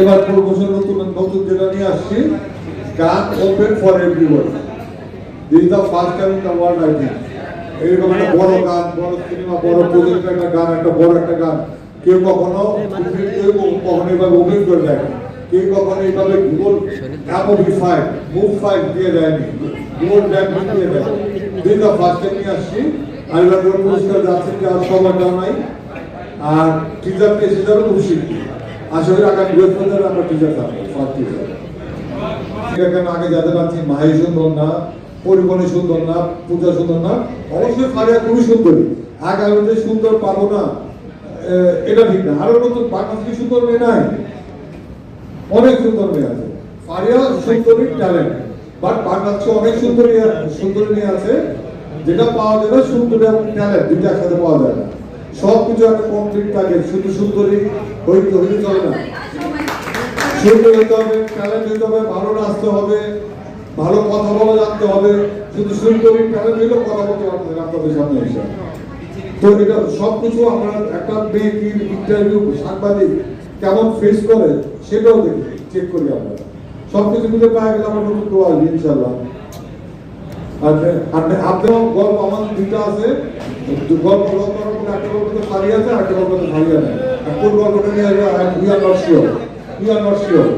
এবার প্রমোশন নতুন নতুন যেটা নিয়ে আসছি, গান open for everybody this the first time in the world I think এইরকম একটা বড় গান, বড় সিনেমা বড় প্রজেক্ট একটা গান, একটা বড় একটা গান। কেউ কখনো কেউ কখনো এভাবে ওপেন করে দেয় কেউ কখনো এইভাবে গুগল মুভ ফাইভ দিয়ে দেয়নি। গুগল দিয়ে দেয়। দিস দ্য ফার্স্ট টাইম নিয়ে আসছি। আর এবার পুরস্কার যাচ্ছে আর সময়টাও নাই আর টিচার খুশি। আশা করি আগামী বৃহস্পতিবার আমরা টিচার থাকব এখানে আগে যাদের আছি মাহি সুন্দর না পরিমণি সুন্দর না পূজা সুন্দর না অবশ্যই ফারিয়া খুবই সুন্দরী। আগামীতে সুন্দর পাবো না এটা ঠিক না। আরও নতুন বাংলাদেশে সুন্দর মেয়ে নাই। অনেক সুন্দর মেয়ে আছে। ফারিয়া সুন্দরী ট্যালেন্ট বাট বাংলাদেশে অনেক সুন্দরী সুন্দরী মেয়ে আছে, যেটা পাওয়া যায় না সুন্দরী ট্যালেন্ট দুইটা একসাথে পাওয়া যায় না। সব কিছু একটা কমপ্লিট থাকে, শুধু হইতে হইতে চলে না। সুন্দর হবে ট্যালেন্ট হবে, ভালো নাচতে হবে, ভালো কথা বলা জানতে হবে, শুধু ট্যালেন্ট হইলে কথা বলতে সামনে এসে। তো এটা সবকিছু আমরা একটা মেয়ে ইন্টারভিউ সাংবাদিক কেমন ফেস করে, সেটাও দেখি চেক করি আমরা। সবকিছু পাওয়া গেলে আমরা নতুন ইনশাল্লাহ আর গল্প আমার দুইটা আছে গল্প একটা আছে আর একটা গল্প তো খালি আর কোন গল্পটা নিয়ে আসবে? We are not sure we are not sure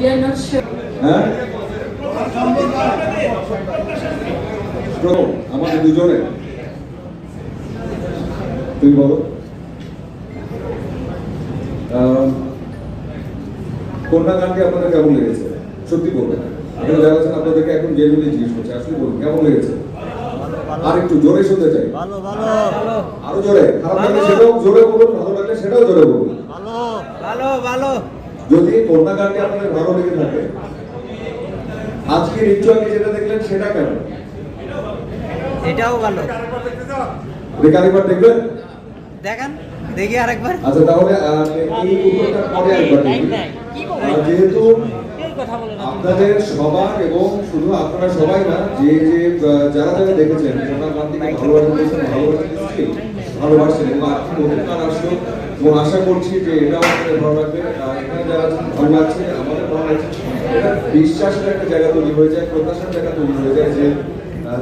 We are not sure. হ্যাঁ? আমাদের দুজনে। তুমি বলো। কন্যা গানটি আপনাদের কেমন লেগেছে? সত্যি বলবেন। এখানে যারা আছেন আপনাদেরকে এখন জেনুইনলি জিজ্ঞেস করছে আসলে বলুন কেমন লেগেছে? আর একটু জোরে শুনতে চাই। ভালো ভালো। আরও জোরে খারাপ লাগলে সেটাও জোরে বলুন ভালো লাগলে সেটাও জোরে বলুন। ভালো ভালো ভালো। যদি কন্যা গানটি আপনাদের ভালো লেগে থাকে আজকের একটু আগে যেটা দেখলেন সেটা কেন? এটাও ভালো। রেকারিবার দেখবেন? দেখেন দেখি আরেকবার। আচ্ছা তাহলে এই উত্তরটা পরে একবার দেখি যেহেতু আপনাদের সবার এবং শুধু আপনারা সবাই না, যে যে যারা যারা দেখেছেন ভালোবাসেন এবং নতুন গান আসলো এবং আশা করছি যে এটাও আপনাদের ভালো লাগবে। ভালো লাগছে, আমাদের ভালো লাগছে। বিশ্বাসের একটা জায়গা তৈরি হয়ে যায়, প্রত্যাশার জায়গা তৈরি হয়ে যায় যে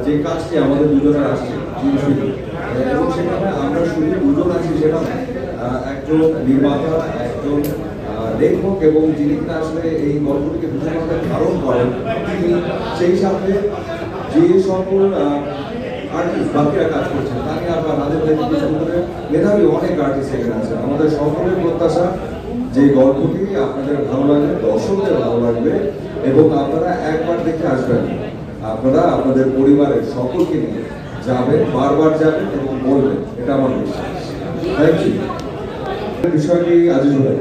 যে কাজটি আমাদের দুজনের আসছে এবং সেখানে আমরা শুধু দুজন আছি সেটা একজন নির্মাতা, একজন লেখক এবং যিনি আসলে এই গল্পটিকে ভীষণভাবে ধারণ করেন, তিনি সেই সাথে যে সকল আর্টিস্ট বাকিরা কাজ করছেন, তাকে তাদের থেকে কিছু করে মেধাবী অনেক আর্টিস্ট এখানে আছে আমাদের সকলের প্রত্যাশা যে গল্পটি আপনাদের ভালো লাগবে, দর্শকদের ভালো লাগবে এবং আপনারা একবার দেখে আসবেন। আপনারা আপনাদের পরিবারের সকলকে নিয়ে যাবেন, বারবার যাবেন এবং বলবেন, এটা আমার বিশ্বাস। থ্যাংক ইউ বিষয়টি আজিজ ভাই।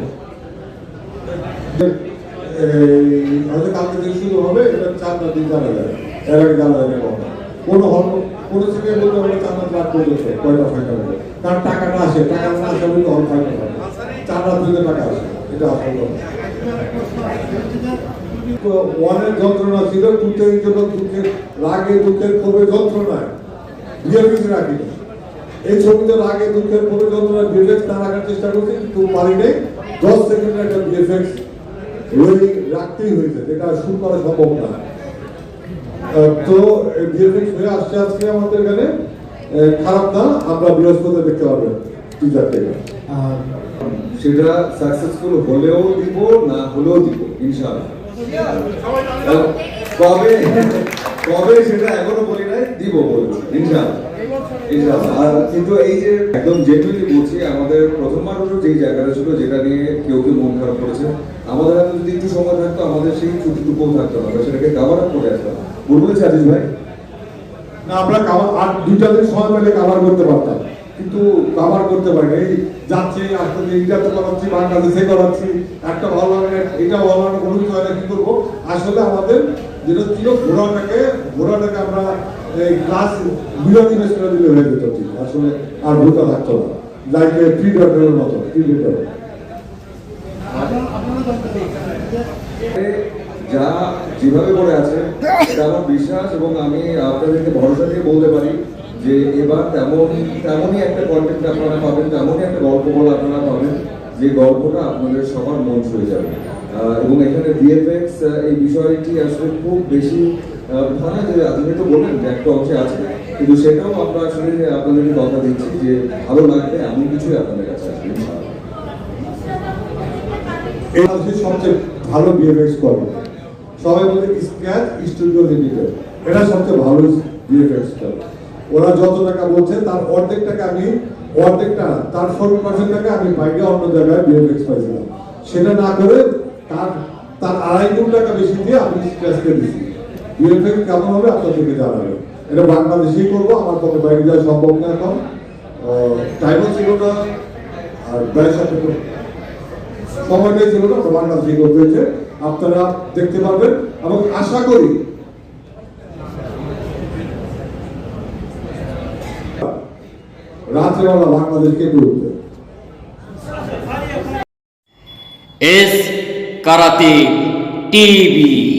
হয়তো কালকে থেকে শুরু হবে এটা চার পাঁচ দিন জানা যায় এর আগে জানা যাবে কখন। কোনো হল কোনো থেকে বলতে হবে চার পাঁচ লাখ পর্যন্ত, কয়টা ফাইটা হবে কারণ টাকাটা আসে, টাকা না আসে বলতে হল ফাইটা হবে চার লাখ দিলে টাকা আসে, এটা আসল ওয়ানের যন্ত্রণা ছিল টুতে যখন দুঃখের রাগে দুঃখের ক্ষোভে যন্ত্রণায় বিএফএক্স রাখি এই ছবিতে রাগে দুঃখের ক্ষোভে যন্ত্রণা বিএফএক্স না রাখার চেষ্টা করছি, কিন্তু পারি নাই। দশ সেকেন্ডের একটা বিএফএক্স ওই রাখতেই হয়েছে যেটা শুট করা সম্ভব না। আহ, তো বিএফএক্স হয়ে আসছে আজকে আমাদের এখানে। খারাপ না আমরা বৃহস্পতি দেখতে পারবেন টিজার থেকে। সেটা সাকসেসফুল হলেও দিব না হলেও দিব ইনশাআল্লাহ। কবে কবে সেটা এখনও বলি নাই দিব বলব ইনশাআল্লাহ। কিন্তু এই যে একদম জেনুইনলি বলছি, আমাদের প্রথমবারও যেই জায়গাটা ছিল, যেটা নিয়ে কেউ কেউ মন খারাপ করেছে, আমাদের হাতে যদি একটু সময় থাকতো, আমাদের সেই ছুটিটুকুও থাকতো না। সেটাকে কাভার আপ করে আসতাম। বলব আজিজ ভাই। না, আমরা আর দুইটা দিন সময় পেলে কাভার করতে পারতাম। কিন্তু কাভার করতে পারি এই যাচ্ছে, আসতে ইন্ডিয়াতে করাচ্ছি, বাংলাদেশে করাচ্ছি। একটা ভালো লাগে, এটা ভালো লাগে, কোনো হয় না কি করব? আসলে আমাদের যেটা ছিল ঘোড়াটাকে ঘোড়াটাকে আমরা এই ক্লাস দিলে হয়ে যেত ঠিক। আসলে আর ভূতা থাকতো না। লাইক মতো প্রিডেটর যা যেভাবে করে আছে এটা আমার বিশ্বাস এবং আমি আপনাদেরকে ভরসা দিয়ে বলতে পারি যে এবার তেমন তেমনই একটা কন্টেন্ট আপনারা পাবেন তেমনই একটা গল্প বলা আপনারা পাবেন যে গল্পটা আপনাদের সবার মন ছুঁয়ে যাবে। এবং এখানে ভিএফএক্স এই বিষয়টি আসলে খুব বেশি না যে আপনি তো বললেন যে একটা অংশে আছে, কিন্তু সেটাও আমরা আসলে আপনাদেরকে কথা দিচ্ছি যে ভালো লাগবে এমন কিছুই আপনাদের কাছে আসবে সবচেয়ে ভালো করে সবাই বলে স্ক্যাচ স্টুডিও লিমিটেড এটা সবচেয়ে ভালো বিএফএক্স করে ওরা যত টাকা বলছে, তার অর্ধেক টাকা আমি, অর্ধেকটা তার সত্তর পার্সেন্ট টাকা আমি বাইরে অন্য জায়গায় বিএফএক্স পাইছিলাম। সেটা না করে তার তার আড়াই গুণ টাকা বেশি দিয়ে আমি স্ক্যাচকে দিচ্ছি বিএফএক্স কেমন হবে আপনাদেরকে জানাবে। এটা বাংলাদেশেই করব, আমার পক্ষে বাইরে যাওয়া সম্ভব না এখন। টাইমও ছিল না, আর ব্যয় সময়টাই ছিল না করতে হয়েছে। আপনারা দেখতে পারবেন, এবং আশা করি রাত্রেবেলা বাংলাদেশকে ডুববে এস কারাতে টিভি।